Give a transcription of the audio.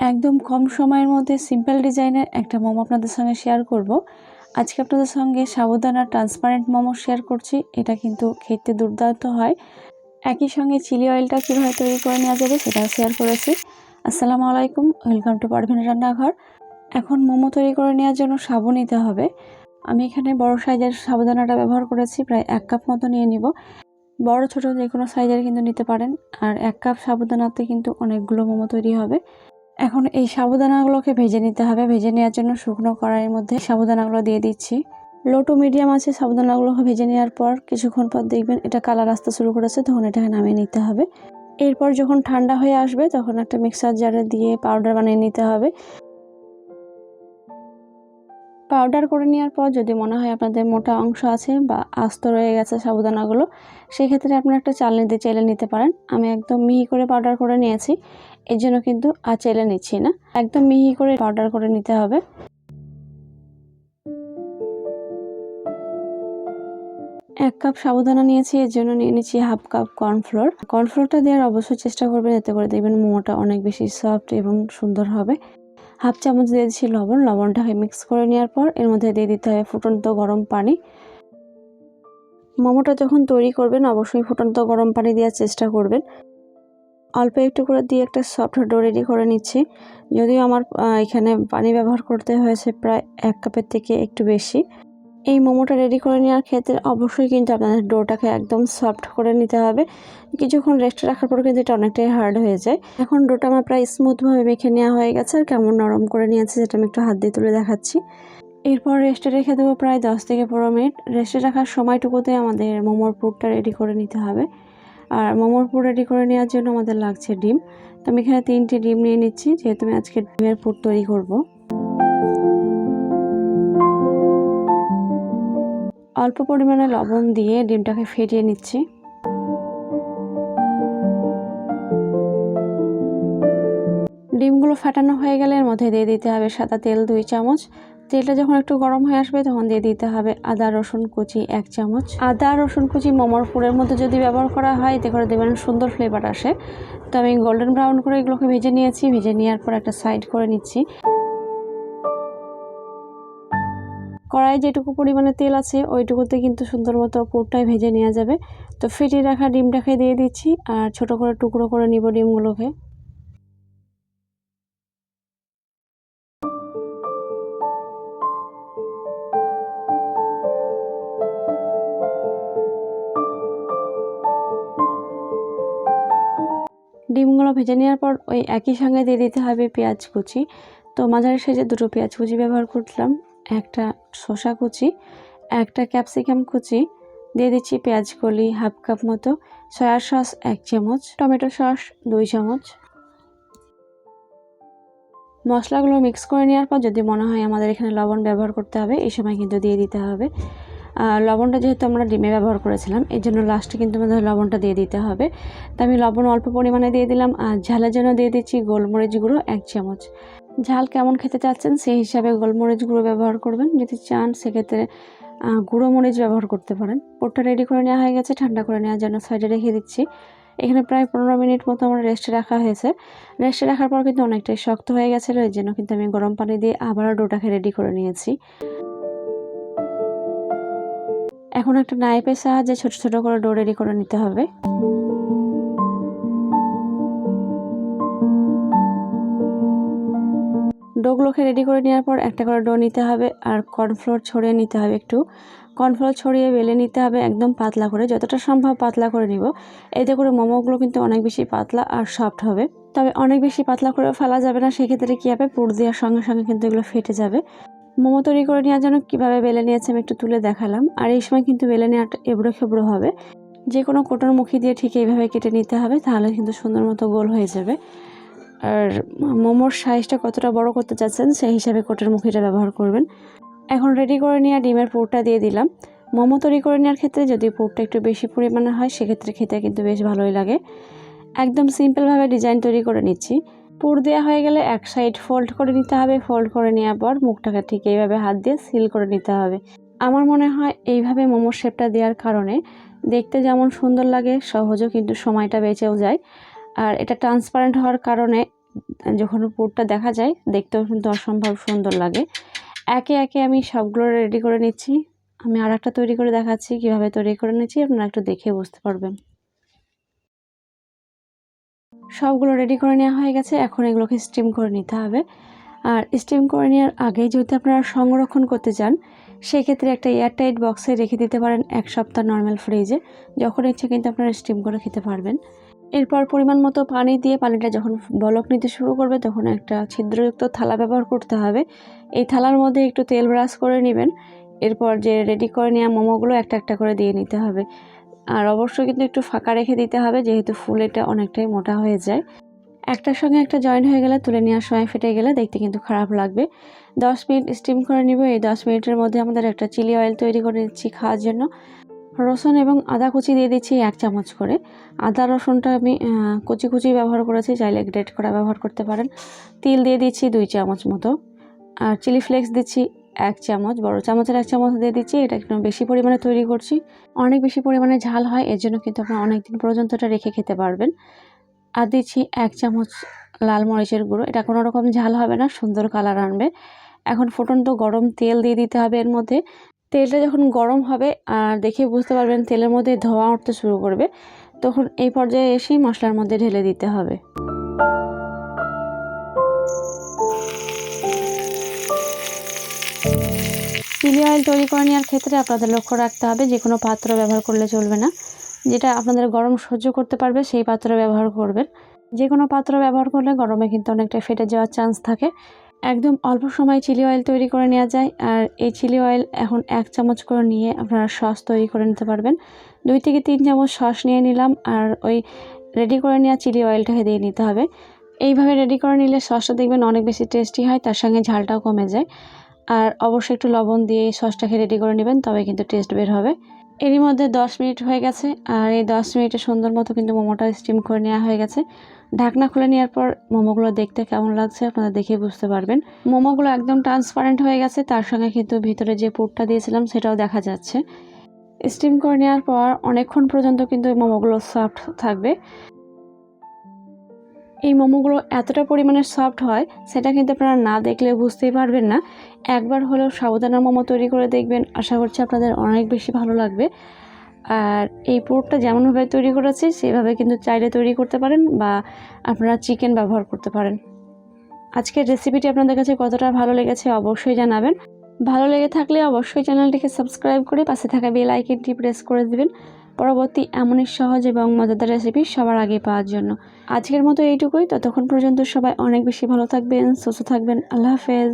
একদম কম সময়ের মধ্যে সিম্পল ডিজাইনের একটা মোমো আপনাদের সঙ্গে শেয়ার করব। আজকে আপনাদের সঙ্গে সাবুদানা ট্রান্সপারেন্ট মোমো শেয়ার করছি, এটা কিন্তু খেতে দুর্দান্ত হয়। একই সঙ্গে চিলি অয়েলটা কীভাবে তৈরি করে নেওয়া যাবে সেটাও শেয়ার করেছি। আসসালামু আলাইকুম ওয়েলকাম টু পারভিন রান্নাঘর। এখন মোমো তৈরি করে নেওয়ার জন্য সাবু নিতে হবে। আমি এখানে বড় সাইজের সাবুদানাটা ব্যবহার করেছি, প্রায় এক কাপ মতো নিয়ে নিব। বড়, ছোট যে কোনো সাইজের কিন্তু নিতে পারেন, আর এক কাপ সাবুদানাতে কিন্তু অনেকগুলো মোমো তৈরি হবে। এখন এই সাবুদানাগুলোকে ভেজে নিতে হবে। ভেজে নেওয়ার জন্য শুকনো কড়াইয়ের মধ্যে সাবুদানাগুলো দিয়ে দিচ্ছি। লো টু মিডিয়াম আছে সাবুদানাগুলোকে ভেজে নেওয়ার পর কিছুক্ষণ পর দেখবেন এটা কালার আসতে শুরু করেছে, তখন এটাকে নামিয়ে নিতে হবে। এরপর যখন ঠান্ডা হয়ে আসবে তখন একটা মিক্সার জারে দিয়ে পাউডার বানিয়ে নিতে হবে। পাউডার করে নেওয়ার পর যদি মনে হয় আপনাদের মোটা অংশ আছে বা আস্ত রয়ে গেছে সাবুদানাগুলো সেক্ষেত্রে আপনারা একটা চালনি দিয়ে চেলে নিতে পারেন। আমি একদম মিহি করে পাউডার করে নিয়েছি। এর জন্য কিন্তু আর চেলে নিচ্ছি না। একদম মিহি করে পাউডার করে নিতে হবে। এক কাপ সাবুদানা নিয়েছি, এর জন্য নিয়ে নিচ্ছি হাফ কাপ কর্নফ্লোর কর্নফ্লোরটা দেওয়ার অবশ্যই চেষ্টা করবেন, এতে করে দেখবেন মোমোটা অনেক বেশি সফট এবং সুন্দর হবে। হাফ চামচ দিয়ে দিচ্ছি লবণ লবণটাকে মিক্স করে নেওয়ার পর এর মধ্যে দিয়ে দিতে হবে ফুটন্ত গরম পানি। মোমোটা যখন তৈরি করবেন, অবশ্যই ফুটন্ত গরম পানি দেওয়ার চেষ্টা করবেন। অল্প একটু করে দিয়ে একটা সফট ডো রেডি করে নিচ্ছি। যদিও আমার এখানে পানি ব্যবহার করতে হয়েছে প্রায় এক কাপের থেকে একটু বেশি। এই মোমোটা রেডি করে নেওয়ার ক্ষেত্রে অবশ্যই কিন্তু আপনাদের ডোটাকে একদম সফট করে নিতে হবে। কিছুক্ষণ রেস্টে রাখার পর কিন্তু এটা অনেকটাই হার্ড হয়ে যায়। এখন ডোটা আমার প্রায় স্মুথভাবে মেখে নেওয়া হয়ে গেছে আর কেমন নরম করে নিয়েছে সেটা আমি একটু হাত দিয়ে তুলে দেখাচ্ছি। এরপর রেস্টে রেখে দেবো প্রায় দশ থেকে পনেরো মিনিট। রেস্টে রাখার সময়টুকুতে আমাদের মোমোর পুরটা রেডি করে নিতে হবে। আর মোমোর পুর রেডি করে নেওয়ার জন্য আমাদের লাগছে ডিম। তো আমি এখানে তিনটে ডিম নিয়ে নিচ্ছি, যেহেতু আমি আজকে ডিমের পুর তৈরি করব। অল্প পরিমাণে লবণ দিয়ে ডিমটাকে ফেটিয়ে নিচ্ছি। ডিমগুলো ফাটানো হয়ে গেলে এর মধ্যে দিয়ে দিতে হবে সাদা তেল দুই চামচ তেলটা যখন একটু গরম হয়ে আসবে তখন দিয়ে দিতে হবে আদা, রসুন কুচি এক চামচ। আদা, রসুন কুচি মোমোর পুরের মধ্যে যদি ব্যবহার করা হয়, এতে করে দেবেন সুন্দর ফ্লেভার আসে। তো আমি গোল্ডেন ব্রাউন করে এগুলোকে ভেজে নিয়েছি। ভেজে নেওয়ার পর একটা সাইড করে নিচ্ছি। কড়াই যেটুকু পরিমাণে তেল আছে, ওইটুকুতে কিন্তু সুন্দর মতো পুরটাই ভেজে নেওয়া যাবে। তো ফেটিয়ে রাখা ডিমটাকে দিয়ে দিচ্ছি, আর ছোট করে টুকরো করে নিব ডিমগুলোকে। ডিমগুলো ভেজে নেওয়ার পর ওই একই সঙ্গে দিয়ে দিতে হবে পেঁয়াজ কুচি। তো মাঝারি সাইজে দুটো পেঁয়াজ কুচি ব্যবহার করলাম, একটা শসা কুচি, একটা ক্যাপসিকাম কুচি, দিয়ে দিচ্ছি পেঁয়াজ কলি হাফ কাপ মতো, সয়া সস এক চামচ, টমেটো সস দুই চামচ। মশলাগুলো মিক্স করে নেওয়ার পর যদি মনে হয় আমাদের এখানে লবণ ব্যবহার করতে হবে, এই সময় কিন্তু দিয়ে দিতে হবে। লবণটা যেহেতু আমরা ডিমে ব্যবহার করেছিলাম এই জন্য লাস্টে কিন্তু আমাদের লবণটা দিয়ে দিতে হবে। তো আমি লবণ অল্প পরিমাণে দিয়ে দিলাম, আর ঝালের জন্য দিয়ে দিচ্ছি গোলমরিচ গুঁড়ো এক চামচ। ঝাল কেমন খেতে চাচ্ছেন সেই হিসাবে গোলমরিচ গুঁড়ো ব্যবহার করবেন। যদি চান, সেক্ষেত্রে গুঁড়ো মরিচ ব্যবহার করতে পারেন। পোটটা রেডি করে নেওয়া হয়ে গেছে, ঠান্ডা করে নেওয়ার জন্য সাইডে রেখে দিচ্ছি। এখানে প্রায় পনেরো মিনিট মতো আমার রেস্টে রাখা হয়েছে। রেস্টে রাখার পর কিন্তু অনেকটাই শক্ত হয়ে গেছিল, এর জন্য কিন্তু আমি গরম পানি দিয়ে আবারও ডোটাকে রেডি করে নিয়েছি। এখন একটা নাইফের সাহায্যে ছোট ছোট করে ডো রেডি করে নিতে হবে। ডোগুলোকে রেডি করে নেওয়ার পর একটা করে ডো নিতে হবে আর কর্নফ্লোর ছড়িয়ে নিতে হবে একটু। কর্নফ্লোর ছড়িয়ে বেলে নিতে হবে একদম পাতলা করে, যতটা সম্ভব পাতলা করে নিব। এতে করে মোমোগুলো কিন্তু অনেক বেশি পাতলা আর সফট হবে। তবে অনেক বেশি পাতলা করে ফেলা যাবে না, সেক্ষেত্রে কী হবে? পুর দেওয়ার সঙ্গে সঙ্গে কিন্তু এগুলো ফেটে যাবে। মোমো তৈরি করে নেওয়ার জন্য কীভাবে বেলে নিয়েছে আমি একটু তুলে দেখালাম। আর এই সময় কিন্তু বেলে নেওয়াটা এবড়ো খেবড়ো হবে। যে কোনো কোটার মুখি দিয়ে ঠিক এইভাবে কেটে নিতে হবে, তাহলে কিন্তু সুন্দর মতো গোল হয়ে যাবে। আর মোমোর সাইজটা কতটা বড় করতে চাচ্ছেন, সেই হিসাবে কোটের মুখিটা ব্যবহার করবেন। এখন রেডি করে নেওয়া ডিমের পুরটা দিয়ে দিলাম। মোমো তৈরি করে নেওয়ার ক্ষেত্রে যদি পুরটা একটু বেশি পরিমাণে হয়, সেক্ষেত্রে খেতে কিন্তু বেশ ভালোই লাগে। একদম সিম্পলভাবে ডিজাইন তৈরি করে নিচ্ছি। পুর দেওয়া হয়ে গেলে এক সাইড ফোল্ড করে নিতে হবে। ফোল্ড করে নেওয়ার পর মুখটাকে ঠিক এইভাবে হাত দিয়ে সিল করে নিতে হবে। আমার মনে হয় এইভাবে মোমোর শেপটা দেওয়ার কারণে দেখতে যেমন সুন্দর লাগে, সহজও কিন্তু সময়টা বেঁচেও যায়। আর এটা ট্রান্সপারেন্ট হওয়ার কারণে যখন পুরটা দেখা যায়, দেখতেও কিন্তু অসম্ভব সুন্দর লাগে। একে একে আমি সবগুলো রেডি করে নিচ্ছি। আমি আর একটা তৈরি করে দেখাচ্ছি, কীভাবে তৈরি করে নিচ্ছি আপনারা একটু দেখে বুঝতে পারবেন। সবগুলো রেডি করে নেওয়া হয়ে গেছে। এখন এগুলোকে স্টিম করে নিতে হবে। আর স্টিম করে নেওয়ার আগে যদি আপনারা সংরক্ষণ করতে চান, সেক্ষেত্রে একটা এয়ারটাইট বক্সে রেখে দিতে পারেন এক সপ্তাহ নর্মাল ফ্রিজে যখন ইচ্ছে কিন্তু আপনারা স্টিম করে খেতে পারবেন। এরপর পরিমাণ মতো পানি দিয়ে পানিটা যখন বলক নিতে শুরু করবে, তখন একটা ছিদ্রযুক্ত থালা ব্যবহার করতে হবে। এই থালার মধ্যে একটু তেল ব্রাশ করে নেবেন। এরপর যে রেডি করে নেওয়া মোমোগুলো একটা একটা করে দিয়ে নিতে হবে। আর অবশ্যই কিন্তু একটু ফাঁকা রেখে দিতে হবে, যেহেতু ফুল এটা অনেকটাই মোটা হয়ে যায়। একটার সঙ্গে একটা জয়েন্ট হয়ে গেলে, তুলে নেওয়ার সময় ফেটে গেলে দেখতে কিন্তু খারাপ লাগবে। দশ মিনিট স্টিম করে নিব, এই দশ মিনিটের মধ্যে আমাদের একটা চিলি অয়েল তৈরি করে দিচ্ছি খাওয়ার জন্য। রসুন এবং আদা কুচি দিয়ে দিচ্ছি এক চামচ করে। আদা রসুনটা আমি কুচি কুচি ব্যবহার করেছি, চাইলে গ্রেট করা ব্যবহার করতে পারেন। তিল দিয়ে দিচ্ছি দুই চামচ মতো। আর চিলি ফ্লেক্স দিচ্ছি এক চামচ, বড় চামচের এক চামচ দিয়ে দিচ্ছি। এটা একটু বেশি পরিমাণে তৈরি করছি। অনেক বেশি পরিমাণে ঝাল হয়, এর জন্য কিন্তু আপনারা অনেক দিন পর্যন্ত এটা রেখে খেতে পারবেন। আর দিচ্ছি এক চামচ লাল মরিচের গুঁড়ো। এটা কোনো রকম ঝাল হবে না, সুন্দর কালার আনবে। এখন ফুটন্ত গরম তেল দিয়ে দিতে হবে এর মধ্যে। তেলটা যখন গরম হবে, আর দেখে বুঝতে পারবেন তেলের মধ্যে ধোঁয়া উঠতে শুরু করবে, তখন এই পর্যায়ে এসেই মশলার মধ্যে ঢেলে দিতে হবে। চিলি অয়েল তৈরি করে নেওয়ার ক্ষেত্রে আপনাদের লক্ষ্য রাখতে হবে যে কোনো পাত্র ব্যবহার করলে চলবে না। যেটা আপনাদের গরম সহ্য করতে পারবে, সেই পাত্র ব্যবহার করবেন। যে কোনো পাত্র ব্যবহার করলে গরমে কিন্তু অনেকটা ফেটে যাওয়ার চান্স থাকে। একদম অল্প সময় চিলি অয়েল তৈরি করে নেওয়া যায়। আর এই চিলি অয়েল এখন এক চামচ করে নিয়ে আপনারা সস তৈরি করে নিতে পারবেন। দুই থেকে তিন চামচ সস নিয়ে নিলাম আর ওই রেডি করে নেওয়া চিলি অয়েলটাকে দিয়ে নিতে হবে। এইভাবে রেডি করে নিলে সসটা দেখবেন অনেক বেশি টেস্টি হয়, তার সঙ্গে ঝালটাও কমে যায়। আর অবশ্যই একটু লবণ দিয়ে এই সসটাকে রেডি করে নেবেন তবে কিন্তু টেস্ট বের হবে। এরই মধ্যে দশ মিনিট হয়ে গেছে, আর এই দশ মিনিটে সুন্দর মতো কিন্তু মোমোটা স্টিম করে নেওয়া হয়ে গেছে। ঢাকনা খুলে নেওয়ার পর মোমোগুলো দেখতে কেমন লাগছে আপনারা দেখে বুঝতে পারবেন। মোমোগুলো একদম ট্রান্সপারেন্ট হয়ে গেছে, তার সঙ্গে কিন্তু ভিতরে যে পুরটা দিয়েছিলাম সেটাও দেখা যাচ্ছে। স্টিম করে নেওয়ার পর অনেকক্ষণ পর্যন্ত কিন্তু মোমোগুলো সফট থাকবে। এই মোমোগুলো এতটা পরিমাণে সফট হয়, সেটা কিন্তু আপনারা না দেখলে বুঝতেই পারবেন না। একবার হলেও সাবুদানা মোমো তৈরি করে দেখবেন, আশা করছি আপনাদের অনেক বেশি ভালো লাগবে। আর এই পুরটা যেমনভাবে তৈরি করেছি, সেভাবে কিন্তু চাইলে তৈরি করতে পারেন বা আপনারা চিকেন ব্যবহার করতে পারেন। আজকের রেসিপিটি আপনাদের কাছে কতটা ভালো লেগেছে অবশ্যই জানাবেন। ভালো লেগে থাকলে অবশ্যই চ্যানেলটিকে সাবস্ক্রাইব করে পাশে থাকা বেল আইকনটি প্রেস করে দেবেন। পরবর্তী এমনই সহজ এবং মজাদার রেসিপি সবার আগে পাওয়ার জন্য। আজকের মতো এইটুকুই। ততক্ষণ পর্যন্ত সবাই অনেক বেশি ভালো থাকবেন, সুস্থ থাকবেন। আল্লাহ হাফেজ।